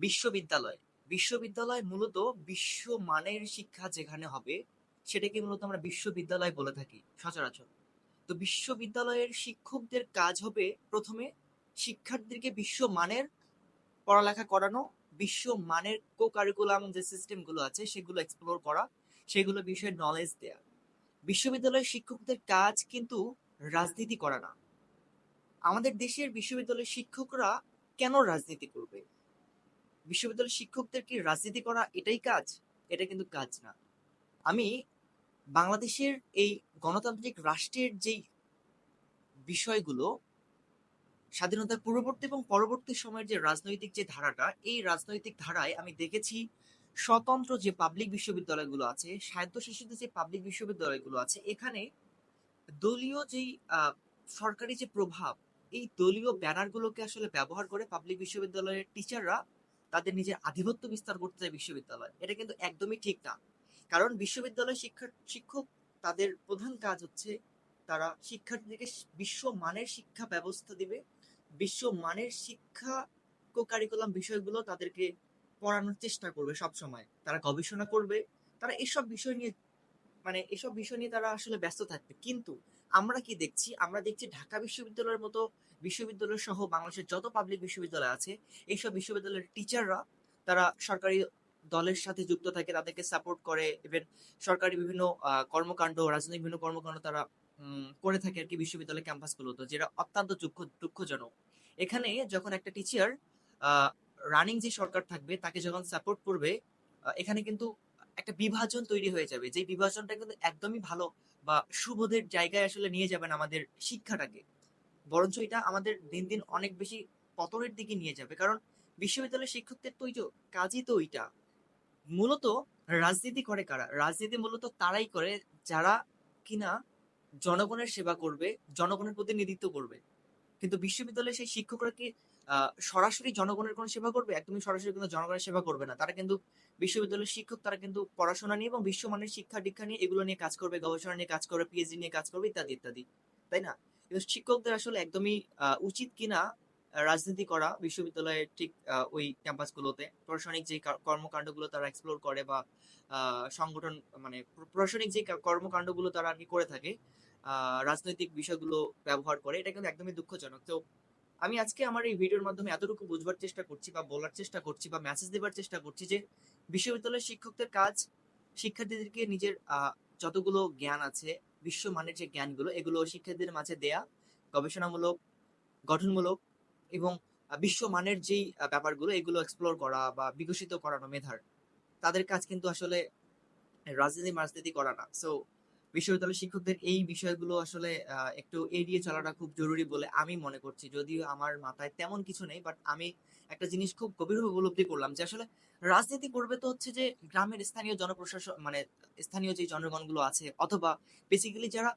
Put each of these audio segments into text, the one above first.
বিশ্ববিদ্যালয়। বিশ্ববিদ্যালয় মূলত বিশ্বমানের শিক্ষা যেখানে হবে, সেটাকে মূলত আমরা বিশ্ববিদ্যালয় বলে থাকি, সচরাচর। তো বিশ্ববিদ্যালয়ের শিক্ষকদের কাজ হবে প্রথমে শিক্ষার্থীদেরকে বিশ্বমানের পড়ালেখা করানো বিশ্বমানের কো কারিকুলাম যে সিস্টেমগুলো আছে, সেগুলো এক্সপ্লোর করা, সেগুলো বিষয়ে নলেজ দেয়া। বিশ্ববিদ্যালয়ের শিক্ষকদের কাজ কিন্তু রাজনীতি করা না। আমাদের দেশের বিশ্ববিদ্যালয়ের শিক্ষকরা কেন রাজনীতি করবে? বিশ্ববিদ্যালয়ের শিক্ষকদের কি রাজনীতি করা এটাই কাজ? এটা কিন্তু কাজ না। আমি বাংলাদেশের এই গণতান্ত্রিক রাষ্ট্রের যেই বিষয়গুলো, স্বাধীনতার পূর্ববর্তী এবং পরবর্তী সময়ের যে রাজনৈতিক যে ধারাটা, এই রাজনৈতিক ধারায় আমি দেখেছি স্বতন্ত্র যে পাবলিক বিশ্ববিদ্যালয়গুলো আছে, স্বায়ত্তশাসিত যে পাবলিক বিশ্ববিদ্যালয়গুলো আছে, এখানে দলীয় যেই সরকারি যে প্রভাব, এই দলীয় ব্যানারগুলোকে আসলে ব্যবহার করে পাবলিক বিশ্ববিদ্যালয়ের টিচাররা তাদের নিজের আধিপত্য বিস্তার করতে চায় বিশ্ববিদ্যালয়। এটা কিন্তু একদমই ঠিক না। কারণ বিশ্ববিদ্যালয় শিক্ষা, শিক্ষক তাদের প্রধান কাজ হচ্ছে তারা শিক্ষার্থীদেরকে বিশ্বমানের শিক্ষা ব্যবস্থা দিবে। বিশ্বমানের শিক্ষা কো কারিকুলাম বিষয়গুলো তাদেরকে পড়ানোর চেষ্টা করবে সব সময় তারা গবেষণা করবে। তারা এসব বিষয় নিয়ে মানে এসব বিষয় নিয়ে তারা আসলে ব্যস্ত থাকবে। কিন্তু আমরা কি দেখছি? আমরা দেখছি ঢাকা বিশ্ববিদ্যালয়ের মতো বিশ্ববিদ্যালয় সহ বাংলাদেশের যত পাবলিক বিশ্ববিদ্যালয় আছে, এইসব বিশ্ববিদ্যালয়ের টিচাররা তারা সরকারি দলের সাথে যুক্ত থাকে, তাদেরকে সাপোর্ট করে ইভেন সরকারি বিভিন্ন কর্মকাণ্ড, রাজনৈতিক বিভিন্ন কর্মকাণ্ড তারা করে থাকে আর কি বিশ্ববিদ্যালয় ক্যাম্পাসগুলোতে যেটা অত্যন্ত দুঃখ, দুঃখজনক। এখানে যখন একটা টিচার রানিং যে সরকার থাকবে, তাকে যখন সাপোর্ট করবে এখানে কিন্তু একটা বিভাজন তৈরি হয়ে যাবে। যে বিভাজনটা কিন্তু একদমই ভালো বা সুবোধের জায়গায় আসলে নিয়ে যাবেন আমাদের শিক্ষাটাকে। বরঞ্চ এটা আমাদের দিন দিন অনেক বেশি পতনের দিকে নিয়ে যাবে। কারণ বিশ্ববিদ্যালয়ের শিক্ষকদের তো ওই কাজই তো ওইটা। মূলত রাজনীতি করে কারা? রাজনীতি মূলত তারাই করে যারা কিনা জনগণের সেবা করবে, জনগণের প্রতিনিধিত্ব করবে। কিন্তু বিশ্ববিদ্যালয়ে সেই শিক্ষকরা কি সরাসরি জনগণের কোনো সেবা করবে? একদমই সরাসরি কিন্তু জনগণের সেবা করবে না। তারা কিন্তু বিশ্ববিদ্যালয়ের শিক্ষক, তারা কিন্তু পড়াশোনা নিয়ে এবং বিশ্বমানের শিক্ষা দীক্ষা নিয়ে এগুলো নিয়ে কাজ করবে, গবেষণা নিয়ে কাজ করবে পিএইচডি নিয়ে কাজ করবে, ইত্যাদি ইত্যাদি। তাই না? শিক্ষকদের আসলে একদমই উচিত কিনা রাজনীতি করা বিশ্ববিদ্যালয়ের ঠিক ওই ক্যাম্পাসগুলোতে। প্রশাসনিক যে কর্মকাণ্ডগুলো তারা এক্সপ্লোর করে বা সংগঠন মানে প্রশাসনিক যে কর্মকাণ্ডগুলো তারা আর কি করে থাকে রাজনৈতিক বিষয়গুলো ব্যবহার করে, এটা কিন্তু একদমই দুঃখজনক। তো আমি আজকে আমার এই ভিডিওর মাধ্যমে এতটুকু বুঝবার চেষ্টা করছি বা বলার চেষ্টা করছি বা মেসেজ দেবার চেষ্টা করছি যে, বিশ্ববিদ্যালয়ের শিক্ষকদের কাজ, শিক্ষার্থীদেরকে নিজের যতগুলো জ্ঞান আছে, বিশ্বমানের যে জ্ঞানগুলো, এগুলো শিক্ষার্থীদের মাঝে দেয়া গবেষণামূলক, গঠনমূলক এবং বিশ্বমানের যেই ব্যাপারগুলো, এগুলো এক্সপ্লোর করা বা বিকশিত করানো মেধার, তাদের কাজ কিন্তু আসলে রাজনীতি রাজনীতি করা না। সো বিশ্ববিদ্যালয়ের শিক্ষকদের এই বিষয়গুলো আসলে একটু এড়িয়ে চলাটা খুব জরুরি বলে আমি মনে করছি। যদিও আমার মাথায় তেমন কিছু নেই বাট আমি একটা জিনিস খুব গভীরভাবে উপলব্ধি করলাম যে আসলে রাজনীতি করবে তো হচ্ছে যে গ্রামের স্থানীয় জনপ্রশাসন মানে স্থানীয় যে জনগণগুলো আছে, অথবা বেসিক্যালি যারা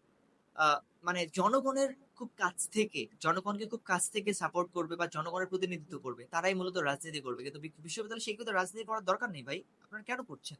মানে জনগণের খুব কাছ থেকে, জনগণকে খুব কাছ থেকে সাপোর্ট করবে বা জনগণের প্রতিনিধিত্ব করবে, তারাই মূলত রাজনীতি করবে। কিন্তু বিশ্ববিদ্যালয় সেই কিন্তু রাজনীতি করার দরকার নেই ভাই। আপনারা কেন করছেন?